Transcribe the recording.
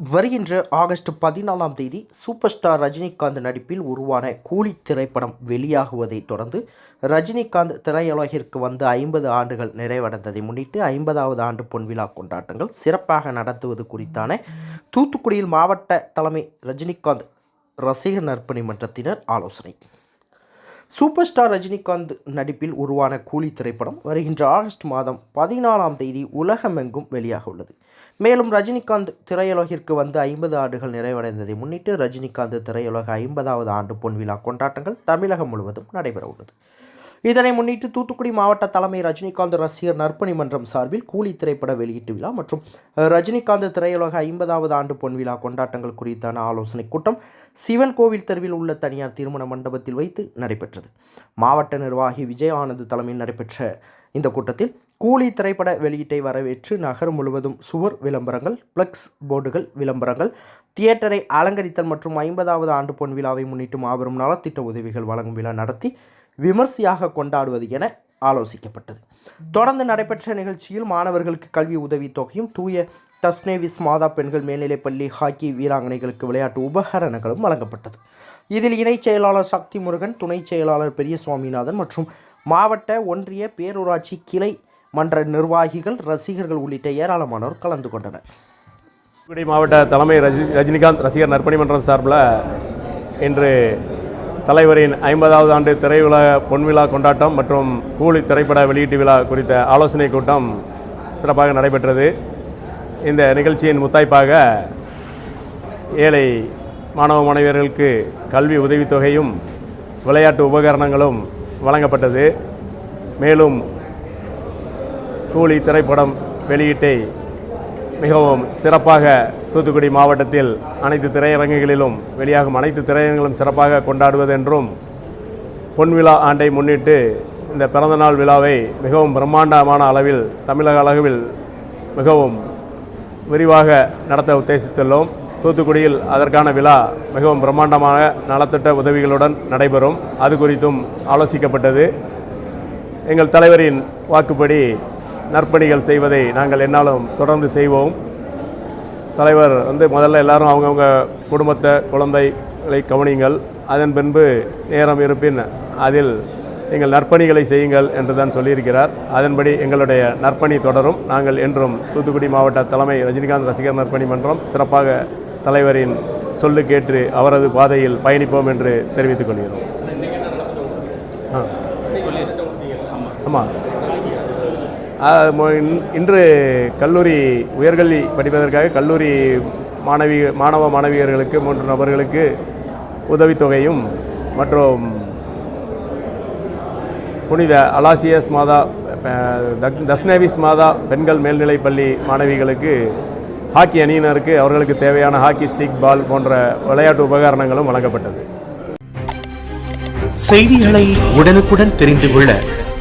வருகின்ற ஆகஸ்ட் பதினாலாம் தேதி சூப்பர் ஸ்டார் ரஜினிகாந்த் நடிப்பில் உருவான கூலி திரைப்படம் வெளியாகுவதைத் தொடர்ந்து ரஜினிகாந்த் திரையுலகிற்கு வந்து ஐம்பது ஆண்டுகள் நிறைவடைந்ததை முன்னிட்டு ஐம்பதாவது ஆண்டு பொன்விழா கொண்டாட்டங்கள் சிறப்பாக நடத்துவது குறித்தான தூத்துக்குடியில் மாவட்ட தலைமை ரஜினிகாந்த் ரசிகர் நற்பணி மன்றத்தினர் ஆலோசனை. சூப்பர் ஸ்டார் ரஜினிகாந்த் நடிப்பில் உருவான கூலி திரைப்படம் வருகின்ற ஆகஸ்ட் மாதம் பதினாலாம் தேதி உலகமெங்கும் வெளியாக உள்ளது. மேலும் ரஜினிகாந்த் திரையுலகிற்கு வந்து ஐம்பது ஆண்டுகள் நிறைவடைந்ததை முன்னிட்டு ரஜினிகாந்த் திரையுலக ஐம்பதாவது ஆண்டு பொன்விழா கொண்டாட்டங்கள் தமிழகம் முழுவதும் நடைபெற உள்ளது இதனை முன்னிட்டு தூத்துக்குடி மாவட்ட தலைமை ரஜினிகாந்த் ரசிகர் நற்பணி மன்றம் சார்பில் கூலி திரைப்பட வெளியீட்டு விழா மற்றும் ரஜினிகாந்த் திரையுலக ஐம்பதாவது ஆண்டு பொன் விழா கொண்டாட்டங்கள் குறித்தான ஆலோசனைக் கூட்டம் சிவன் கோவில் தெருவில் உள்ள தனியார் திருமண மண்டபத்தில் வைத்து நடைபெற்றது. மாவட்ட நிர்வாகி விஜய் ஆனந்த் தலைமையில் நடைபெற்ற இந்த கூட்டத்தில் கூலி திரைப்பட வெளியீட்டை வரவேற்று நகர் முழுவதும் சுவர் விளம்பரங்கள் பிளக்ஸ் போர்டுகள் விளம்பரங்கள் தியேட்டரை அலங்கரித்தல் மற்றும் ஐம்பதாவது ஆண்டு பொன் விழாவை முன்னிட்டு மாபெரும் நலத்திட்ட உதவிகள் வழங்கும் விழா நடத்தி விமர்சையாக கொண்டாடுவது என ஆலோசிக்கப்பட்டது. தொடர்ந்து நடைபெற்ற நிகழ்ச்சியில் மாணவர்களுக்கு கல்வி உதவித் தொகையும் தூய டஸ்னேவிஸ் மாதா பெண்கள் மேல்நிலைப்பள்ளி ஹாக்கி வீராங்கனைகளுக்கு விளையாட்டு உபகரணங்களும் வழங்கப்பட்டது. இதில் இணைச் செயலாளர் சக்தி முருகன் துணைச் செயலாளர் பெரிய சுவாமிநாதன் மற்றும் மாவட்ட ஒன்றிய பேரூராட்சி கிளை மன்ற நிர்வாகிகள் ரசிகர்கள் உள்ளிட்ட ஏராளமானோர் கலந்து கொண்டனர். மாவட்ட தலைமை ரஜினி ரஜினிகாந்த் ரசிகர் நற்பணி மன்றம் சார்பில் இன்று தலைவரின் ஐம்பதாவது ஆண்டு திரையுலக பொன்விழா கொண்டாட்டம் மற்றும் கூலி திரைப்பட வெளியீட்டு விழா குறித்த ஆலோசனை கூட்டம் சிறப்பாக நடைபெற்றது. இந்த நிகழ்ச்சியின் முத்தாய்ப்பாக ஏழை மாணவ மாணவியர்களுக்கு கல்வி உதவித்தொகையும் விளையாட்டு உபகரணங்களும் வழங்கப்பட்டது. மேலும் கூலி திரைப்படம் வெளியீட்டை மிகவும் சிறப்பாக தூத்துக்குடி மாவட்டத்தில் அனைத்து திரையரங்குகளிலும் வெளியாகும் அனைத்து திரையரங்குகளும் சிறப்பாக கொண்டாடுவது என்றும் பொன்விழா ஆண்டை முன்னிட்டு இந்த பிறந்தநாள் விழாவை மிகவும் பிரம்மாண்டமான அளவில் தமிழக அளவில் மிகவும் விரிவாக நடத்த உத்தேசித்துள்ளோம். தூத்துக்குடியில் அதற்கான விழா மிகவும் பிரம்மாண்டமான நலத்திட்ட உதவிகளுடன் நடைபெறும். அது குறித்தும் ஆலோசிக்கப்பட்டது. எங்கள் தலைவரின் வாக்குப்படி நற்பணிகள் செய்வதை நாங்கள் என்னாலும் தொடர்ந்து செய்வோம். தலைவர் வந்து முதல்ல எல்லாரும் அவங்கவுங்க குடும்பத்தை குழந்தைகளை கவனியுங்கள் அதன் பின்பு நேரம் இருப்பின் அதில் நீங்கள் நற்பணிகளை செய்யுங்கள் என்று தான் சொல்லியிருக்கிறார். அதன்படி எங்களுடைய நற்பணி தொடரும். நாங்கள் என்றும் தூத்துக்குடி மாவட்ட தலைமை ரஜினிகாந்த் ரசிகர் நற்பணி மன்றம் சிறப்பாக தலைவரின் சொல்லு கேட்டு அவரது பாதையில் பயணிப்போம் என்று தெரிவித்துக் கொள்கிறோம். ஆமாம் இன்று கல்லூரி உயர்கல்வி படிப்பதற்காக கல்லூரி மாணவி மாணவ மாணவியர்களுக்கு மூன்று நபர்களுக்கு உதவித்தொகையும் மற்றும் புனித அலாசியஸ் மாதா தக்- தஸ்னேவிஸ் மாதா பெண்கள் மேல்நிலைப்பள்ளி மாணவிகளுக்கு ஹாக்கி அணியினருக்கு அவர்களுக்கு தேவையான ஹாக்கி ஸ்டிக் பால் போன்ற விளையாட்டு உபகரணங்களும் வழங்கப்பட்டது. செய்திகளை உடனுக்குடன் தெரிந்து கொள்ள